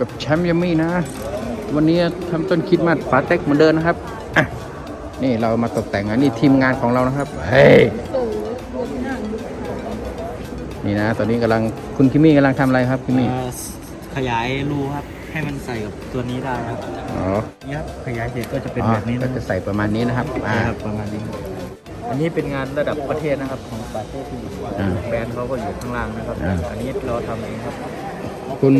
กับแชมป์ยามี่นะ วันนี้ทำต้นคริดมาสฝาเต็กเหมือนเดิมนะครับอะนี่เรามาตกแต่งอันนี้ทีมงานของเรานะครับ เฮ้ย นี่นะ ตอนนี้กำลังคุณคิมมี่กำลังทำอะไรครับคิมมี่ เอ่อขยายรูครับ ให้มันใส่กับตัวนี้ได้ครับอ๋อนี่ครับขยายเสร็จก็จะเป็นอ๋อแบบนี้ก็นะคจะรับใส่ประมาณนี้นะครับ อ่า ครับประมาณนี้ครับอันนี้เป็นงานระดับประเทศนะครับของประเทศที่อ่าแบรนด์เขาก็อยู่ข้างล่างนะครับ อ่า อันนี้เราทำเองครับ คุณ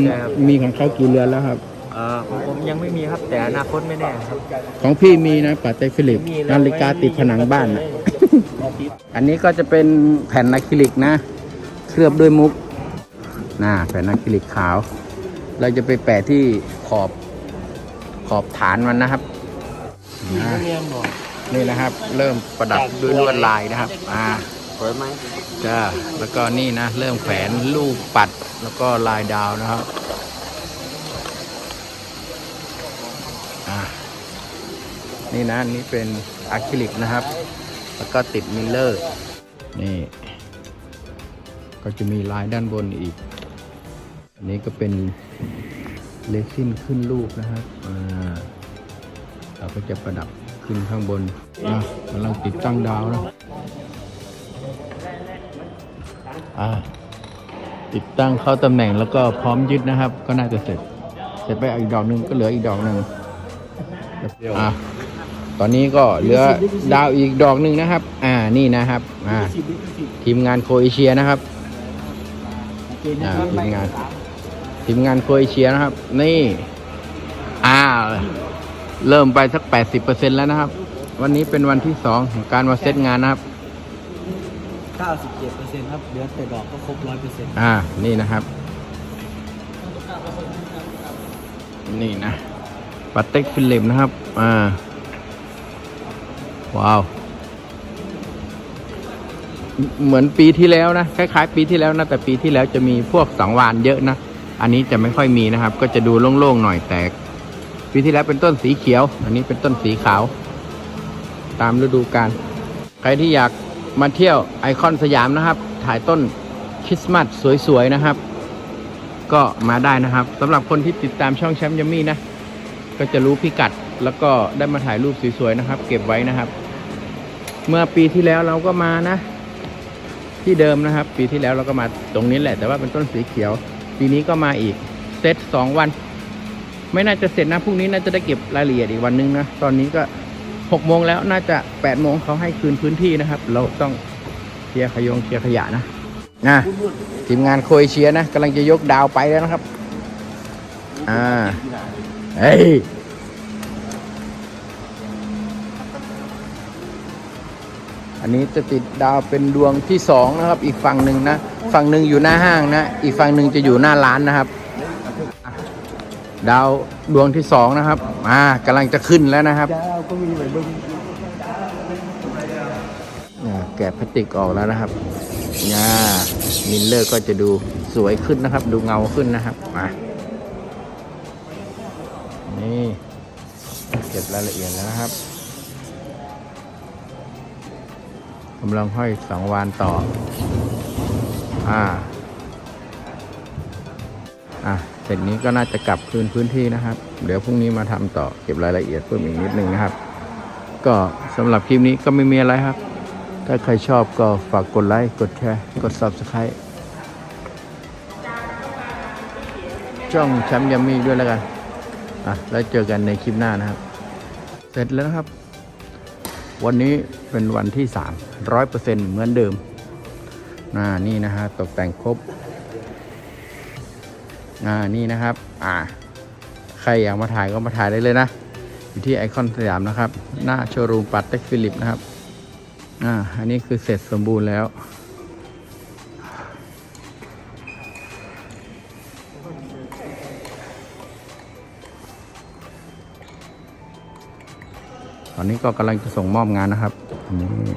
มีของเขากี่เรือนแล้วครับเอ่อของผมยังไม่มีครับแต่อนาคตไม่แน่ครับ ของพี่มีนะปาเต้ฟิลิปนาฬิกาติดผนังบ้านนะอันนี้ก็จะเป็นแผ่นอะคริลิกนะ เคลือบด้วยมุกน่าแผ่นอะคริลิกขาว เราจะไปแปะที่ขอบขอบฐานมันนะครับอ่าเรียนบอกนี่นะครับ เริ่มประดับด้วยลวดลายนะครับ อ่า สวยไหมจ้าแล้วก็นี่นะ เริ่มแขวนลูกปัดแล้วก็ลายดาวนะครับอ่านี่นะนี่เป็นอะคริลิกนะครับ แล้วก็ติดมิลเลอร์ นี่ ก็จะมีลายด้านบนอีก อันนี้ก็เป็นเลซินขึ้นรูปนะครับอ่าเราก็จะประดับขึ้นข้างบนอะกำลังติดตั้งดาวนะ ติดตั้งเข้าตำแหน่งแล้วก็พร้อมยึดนะครับ ก็น่าจะเสร็จ เสร็จไปอีกดอกหนึ่งก็เหลืออีกดอกหนึ่งอ่าตอนนี้ก็เหลือดาวอีกดอกหนึ่งนะครับ อ่านี่นะครับอ่าทีมงานโครเอเชียนะครับอ่าทีมงาน ทีมงานโครเอเชียนะครับ นี่ อ่า เริ่มไปสัก 80%แล้วนะครับ วันนี้เป็นวันที่สองของการมาเซตงานนะครับ 97%ครับเดือนแต่ดอกก็ครบ 100%อ่า นี่นะครับ นี่นะปัตเต็กฟิลิปนะครับ อ่า ว้าว เหมือนปีที่แล้วนะ คล้ายๆ ปีที่แล้วนะ แต่ปีที่แล้วจะมีพวกสังวานเยอะนะ อันนี้จะไม่ค่อยมีนะครับ ก็จะดูโล่งๆหน่อยแต่ปีที่แล้วเป็นต้นสีเขียว อันนี้เป็นต้นสีขาว ตามฤดูกาล ใครที่อยาก มาเที่ยวไอคอนสยามนะครับ ถ่ายต้นคริสต์มาสสวยๆนะครับ ก็มาได้นะครับสำหรับคนที่ติดตามช่องแชมป์ยัมมี่นะ ก็จะรู้พิกัดแล้วก็ได้มาถ่ายรูปสวยๆนะครับ เก็บไว้นะครับ เมื่อปีที่แล้วเราก็มานะ ที่เดิมนะครับ ปีที่แล้วเราก็มาตรงนี้แหละ แต่ว่าเป็นต้นสีเขียว ปีนี้ก็มาอีกเซตสองวัน ไม่น่าจะเสร็จนะพรุ่งนี้น่าจะได้เก็บรายละเอียดอีกวันนึงนะตอนนี้ก็ หกโมงแล้วน่าจะแปดโมงเขาให้คืนพื้นที่นะครับ เราต้องเคลียร์ขยงเคลียร์ขยะนะนะทีมงานโครเอเชียนะกำลังจะยกดาวไปแล้วนะครับ อ่าเฮ้ยอันนี้จะติดดาวเป็นดวงที่สองนะครับ อีกฝั่งหนึ่งนะ ฝั่งหนึ่งอยู่หน้าห้างนะ อีกฝั่งหนึ่งจะอยู่หน้าร้านนะครับ ดาวดวงที่สองนะครับ อ่ากำลังจะขึ้นแล้วนะครับก็มีเหมือนเดิมอ่าแกะพลาสติกออกแล้วนะครับเนี่ยมิลเลอร์ก็จะดูสวยขึ้นนะครับ ดูเงาขึ้นนะครับมานี่เก็บรายละเอียดแล้วนะครับกำลังห้อยสังวานต่อ อ่า อะเสร็จนี้ก็น่าจะกลับคืนพื้นที่นะครับ เดี๋ยวพรุ่งนี้มาทำต่อเก็บรายละเอียดเพิ่มอีกนิดนึงนะครับ ก็สำหรับคลิปนี้ก็ไม่มีอะไรครับ ถ้าใครชอบก็ฝากกดไลค์กดแชร์กด Subscribe ช่องแชมป์ยัมมี่ด้วยแล้วกันอะแล้วเจอกันในคลิปหน้านะครับ เสร็จแล้วนะครับ วันนี้เป็นวันที่สามร้อยเปอร์เซ็นต์เหมือนเดิมน่านี่นะฮะตกแต่งครบ อ่านี่นะครับ อ่า ใครอยากมาถ่ายก็มาถ่ายได้เลยนะ อยู่ที่ไอคอนสยามนะครับ หน้าโชว์รูมปัตเต็กฟิลิปนะครับ อ่า อันนี้คือเสร็จสมบูรณ์แล้ว ตอนนี้ก็กำลังจะส่งมอบงานนะครับนี่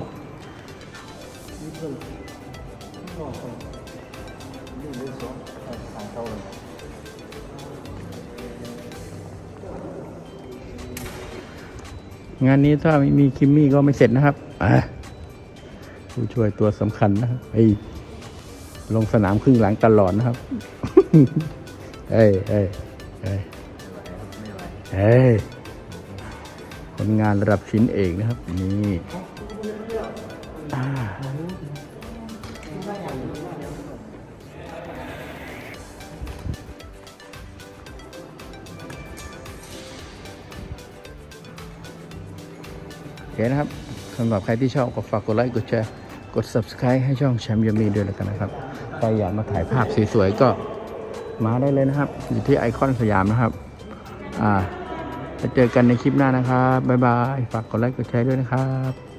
งานนี้ถ้าไม่มีคิมมี่ก็ไม่เสร็จนะครับผู้ช่วยตัวสำคัญนะครับไอ้ลงสนามครึ่งหลังตลอดนะครับ เอ้ยเอ้ยเฮ้ยเฮ้ยผลงานระดับชิ้นเอกนะครับ นี่ เคนะครับสำหรับใครที่ชอบก็ฝากกดไลค์กดแชร์กด subscribe ให้ช่องแชมป์ยามีด้วยแล้วกันนะครับใครอยากมาถ่ายภาพสวยๆก็มาได้เลยนะครับ อยู่ที่ไอคอนสยามนะครับ อ่าจะเจอกันในคลิปหน้านะครับ บ๊ายบาย ฝากกดไลค์กดแชร์ด้วยนะครับ